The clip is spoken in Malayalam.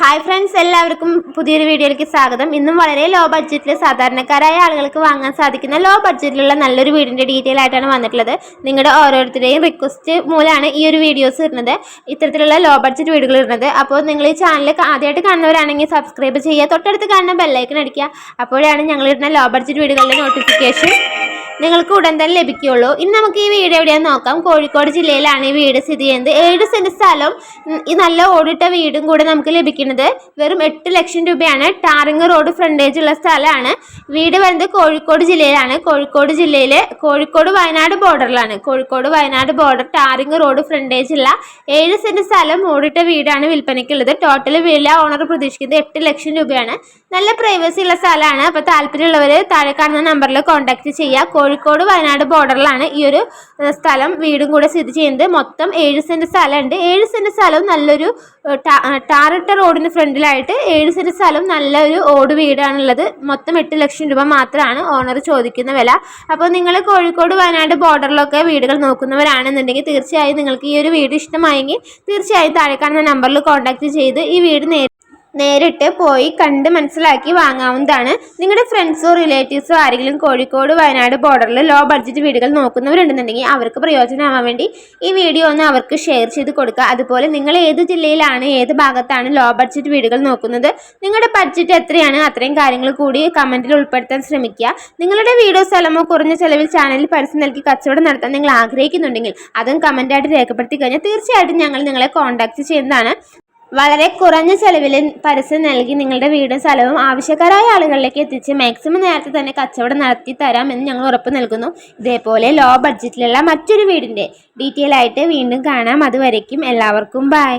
ഹായ് ഫ്രണ്ട്സ് എല്ലാവർക്കും പുതിയൊരു വീഡിയോയിലേക്ക് സ്വാഗതം. ഇന്നും വളരെ ലോ ബഡ്ജറ്റിൽ സാധാരണക്കാരായ ആളുകൾക്ക് വാങ്ങാൻ സാധിക്കുന്ന ലോ ബഡ്ജറ്റിലുള്ള നല്ലൊരു വീടിന്റെ ഡീറ്റെയിൽ ആയിട്ടാണ് വന്നിട്ടുള്ളത്. നിങ്ങളുടെ ഓരോരുത്തരുടെയും റിക്വസ്റ്റ് മൂലമാണ് ഈ ഒരു വീഡിയോസ് ഇടുന്നത്. ഇത്തരത്തിലുള്ള ലോ ബഡ്ജറ്റ് വീടുകൾ ഇടുന്നത്. അപ്പോൾ നിങ്ങൾ ഈ ചാനൽ ആദ്യമായിട്ട് കാണുന്നവരാണെങ്കിൽ സബ്സ്ക്രൈബ് ചെയ്യുക. തൊട്ടടുത്ത് കാണുന്ന ബെല്ലൈക്കൻ അടിക്കുക. അപ്പോഴാണ് ഞങ്ങൾ ഇടുന്ന ലോ ബഡ്ജറ്റ് വീടുകളുടെ നോട്ടിഫിക്കേഷൻ നിങ്ങൾക്ക് ഉടൻ തന്നെ ലഭിക്കുകയുള്ളൂ. ഇനി നമുക്ക് ഈ വീട് എവിടെയാന്ന് നോക്കാം. കോഴിക്കോട് ജില്ലയിലാണ് ഈ വീട് സ്ഥിതി ചെയ്യുന്നത്. ഏഴ് സെന്റ് സ്ഥലം ഈ നല്ല ഓടിട്ട വീടും കൂടെ നമുക്ക് ലഭിക്കുന്നത് വെറും എട്ട് ലക്ഷം രൂപയാണ്. ടാറിങ് റോഡ് ഫ്രണ്ടേജ് ഉള്ള സ്ഥലമാണ്. വീട് വരുന്നത് കോഴിക്കോട് ജില്ലയിലാണ്. കോഴിക്കോട് ജില്ലയിലെ Kozhikode Wayanad ബോർഡറിലാണ് Kozhikode Wayanad border tarring road ഫ്രണ്ടേജുള്ള ഏഴ് സെന്റ് സ്ഥലം ഓടിട്ട വീടാണ് വിൽപ്പനയ്ക്കുള്ളത്. ടോട്ടൽ വില ഓണർ പ്രതീക്ഷിക്കുന്നത് എട്ട് ലക്ഷം രൂപയാണ്. നല്ല പ്രൈവസി ഉള്ള സ്ഥലമാണ്. അപ്പോൾ താല്പര്യമുള്ളവർ താഴെ കാണുന്ന നമ്പറിൽ കോൺടാക്ട് ചെയ്യുക കോഴിക്കോട് വയനാട് ബോർഡറിലാണ് ഈ ഒരു സ്ഥലം വീടും കൂടെ സ്ഥിതി ചെയ്യുന്നത്. മൊത്തം ഏഴ് സെന്റ് സ്ഥലമുണ്ട്. ഏഴ് സെന്റ് സ്ഥലവും നല്ലൊരു ടാറിട്ട റോഡിന് ഫ്രണ്ടിലായിട്ട് ഏഴ് സെന്റ് സ്ഥലവും നല്ലൊരു ഓട് വീടാണുള്ളത്. മൊത്തം എട്ട് ലക്ഷം രൂപ മാത്രമാണ് ഓണർ ചോദിക്കുന്ന വില. അപ്പോൾ നിങ്ങൾ കോഴിക്കോട് വയനാട് ബോർഡറിലൊക്കെ വീടുകൾ നോക്കുന്നവരാണെന്നുണ്ടെങ്കിൽ തീർച്ചയായും നിങ്ങൾക്ക് ഈ ഒരു വീട് ഇഷ്ടമായെങ്കിൽ തീർച്ചയായും താഴെ കാണുന്ന നമ്പറിൽ കോൺടാക്ട് ചെയ്ത് ഈ വീട് നേ നേരിട്ട് പോയി കണ്ട് മനസ്സിലാക്കി വാങ്ങാവുന്നതാണ്. നിങ്ങളുടെ ഫ്രണ്ട്സോ റിലേറ്റീവ്സോ ആരെങ്കിലും കോഴിക്കോട് വയനാട് ബോർഡറിൽ ലോ ബഡ്ജറ്റ് വീടുകൾ നോക്കുന്നവരുണ്ടെന്നുണ്ടെങ്കിൽ അവർക്ക് പ്രയോജനമാവാൻ വേണ്ടി ഈ വീഡിയോ ഒന്ന് അവർക്ക് ഷെയർ ചെയ്ത് കൊടുക്കുക. അതുപോലെ നിങ്ങൾ ഏത് ജില്ലയിലാണ് ഏത് ഭാഗത്താണ് ലോ ബഡ്ജറ്റ് വീടുകൾ നോക്കുന്നത് നിങ്ങളുടെ ബഡ്ജറ്റ് എത്രയാണ് അത്രയും കാര്യങ്ങൾ കൂടി കമന്റിൽ ഉൾപ്പെടുത്താൻ ശ്രമിക്കുക. നിങ്ങളുടെ വീടോ സ്ഥലമോ കുറഞ്ഞ ചെലവിൽ ചാനലിൽ പരസ്യം നൽകി കച്ചവടം നടത്താൻ നിങ്ങൾ ആഗ്രഹിക്കുന്നുണ്ടെങ്കിൽ അതും കമന്റായിട്ട് രേഖപ്പെടുത്തി കഴിഞ്ഞാൽ തീർച്ചയായിട്ടും ഞങ്ങൾ നിങ്ങളെ കോൺടാക്ട് ചെയ്യുന്നതാണ്. വളരെ കുറഞ്ഞ ചെലവിൽ പരസ്യം നൽകി നിങ്ങളുടെ വീടും സ്ഥലവും ആവശ്യക്കാരായ ആളുകളിലേക്ക് എത്തിച്ച് മാക്സിമം നേരത്തെ തന്നെ കച്ചവടം നടത്തി തരാമെന്ന് ഞങ്ങൾ ഉറപ്പ് നൽകുന്നു. ഇതേപോലെ ലോ ബഡ്ജറ്റിലുള്ള മറ്റൊരു വീടിന്റെ ഡീറ്റെയിൽ ആയിട്ട് വീണ്ടും കാണാം. അതുവരയ്ക്കും എല്ലാവർക്കും ബൈ